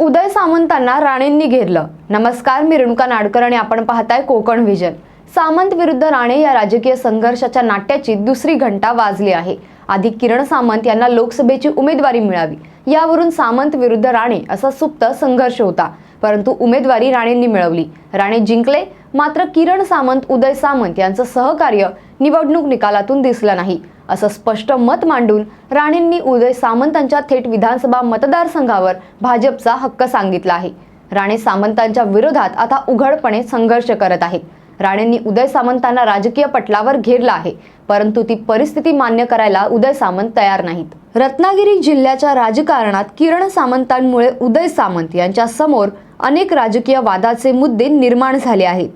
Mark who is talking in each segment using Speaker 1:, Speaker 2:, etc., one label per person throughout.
Speaker 1: उदय सामंतांना राणेंनी घेरलं. नमस्कार मी रेणुका नाडकर आणि आपण पाहताय कोकण व्हिजन सामंत विरुद्ध राणे या राजकीय संघर्षाच्या नाट्याची दुसरी घंटा वाजली आहे. आधी किरण सामंत यांना लोकसभेची उमेदवारी मिळावी. यावरून सामंत विरुद्ध राणे असा सुप्त संघर्ष होता. परंतु उमेदवारी राणेंनी मिळवली. राणे जिंकले मात्र किरण सामंत उदय सामंत यांचं सहकार्य निवडणूक निकालातून दिसलं नाही. असं स्पष्ट मत मांडून राणेंनी उदय सामंतांच्या थेट विधानसभा मतदारसंघावर भाजपचा हक्क सांगितला आहे. राणे सामंतांच्या विरोधात आता उघडपणे संघर्ष करत आहेत. राणेंनी उदय सामंतांना राजकीय पटलावर घेरलं आहे परंतु ती परिस्थिती मान्य करायला उदय सामंत तयार नाहीत. रत्नागिरी जिल्ह्याच्या राजकारणात किरण सामंतांमुळे उदय सामंत यांच्या समोर अनेक राजकीय वादाचे मुद्दे निर्माण झाले आहेत.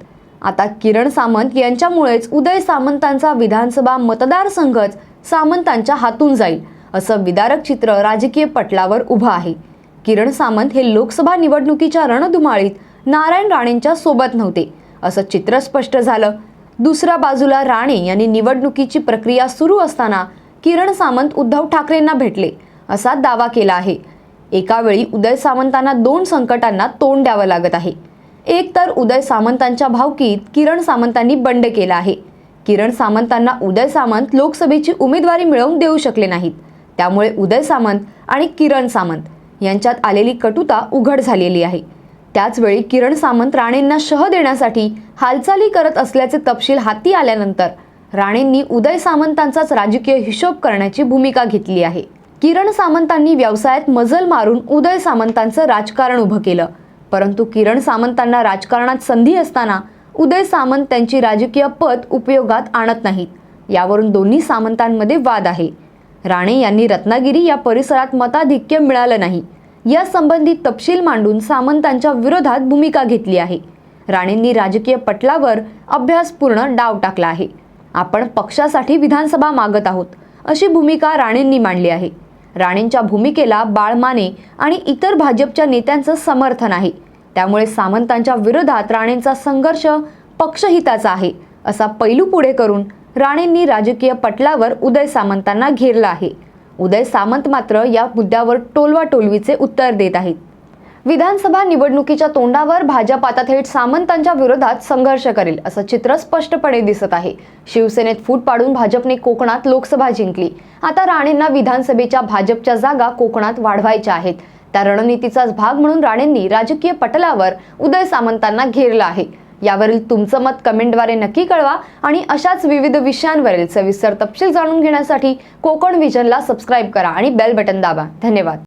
Speaker 1: आता किरण सामंत यांच्यामुळेच उदय सामंतांचा विधानसभा मतदारसंघच सामंतांच्या हातून जाईल असं विदारक चित्र राजकीय पटलावर उभं आहे. किरण सामंत हे लोकसभा निवडणुकीच्या रणधुमाळीत नारायण राणेंच्या सोबत नव्हते असं चित्र स्पष्ट झालं. दुसऱ्या बाजूला राणे यांनी निवडणुकीची प्रक्रिया सुरू असताना किरण सामंत उद्धव ठाकरेंना भेटले असा दावा केला आहे. एका वेळी उदय सामंतांना दोन संकटांना तोंड द्यावं लागत आहे. एक तर उदय सामंतांच्या भावकीत किरण सामंतांनी बंड केला आहे. किरण सामंतांना उदय सामंत लोकसभेची उमेदवारी मिळवून देऊ शकले नाहीत. त्यामुळे उदय सामंत आणि किरण सामंत यांच्यात आलेली कटुता उघड झालेली आहे. त्याचवेळी किरण सामंत राणेंना शह देण्यासाठी हालचाली करत असल्याचे तपशील हाती आल्यानंतर राणेंनी उदय सामंतांचाच राजकीय हिशोब करण्याची भूमिका घेतली आहे. किरण सामंतांनी व्यवसायात मजल मारून उदय सामंतांचं राजकारण उभं केलं. परंतु किरण सामंतांना राजकारणात संधी असताना उदय सामंत त्यांची राजकीय पद उपयोगात आणत नाहीत. यावरून दोन्ही सामंतांमध्ये वाद आहे. राणे यांनी रत्नागिरी या परिसरात मताधिक्य मिळालं नाही. या संबंधी तपशील मांडून सामंतांच्या विरोधात भूमिका घेतली आहे. राणेंनी राजकीय पटलावर अभ्यासपूर्ण डाव टाकला आहे. आपण पक्षासाठी विधानसभा मागत आहोत अशी भूमिका राणेंनी मांडली आहे. राणेंच्या भूमिकेला बाळ माने आणि इतर भाजपच्या नेत्यांचं समर्थन आहे. त्यामुळे सामंतांच्या विरोधात राणेंचा संघर्ष पक्षहिताचा आहे असा पैलू पुढे करून राणेंनी राजकीय पटलावर उदय सामंतांना घेरला आहे. उदय सामंत मात्र या मुद्द्यावर टोलवा टोलवीचे उत्तर देत आहेत. विधानसभा निवडणुकीच्या तोंडावर भाजप आता थेट सामंतांच्या विरोधात संघर्ष करेल असं चित्र स्पष्टपणे दिसत आहे. शिवसेनेत फूट पाडून भाजपने कोकणात लोकसभा जिंकली. आता राणेंना विधानसभेच्या भाजपच्या जागा कोकणात वाढवायच्या आहेत. त्या रणनीतीचाच भाग म्हणून राणेंनी राजकीय पटलावर उदय सामंतांना घेरलं आहे. यावरील तुमचं मत कमेंटद्वारे नक्की कळवा आणि अशाच विविध विषयांवरील सविस्तर तपशील जाणून घेण्यासाठी कोकण विजनला सबस्क्राईब करा आणि बेल बटन दाबा. धन्यवाद.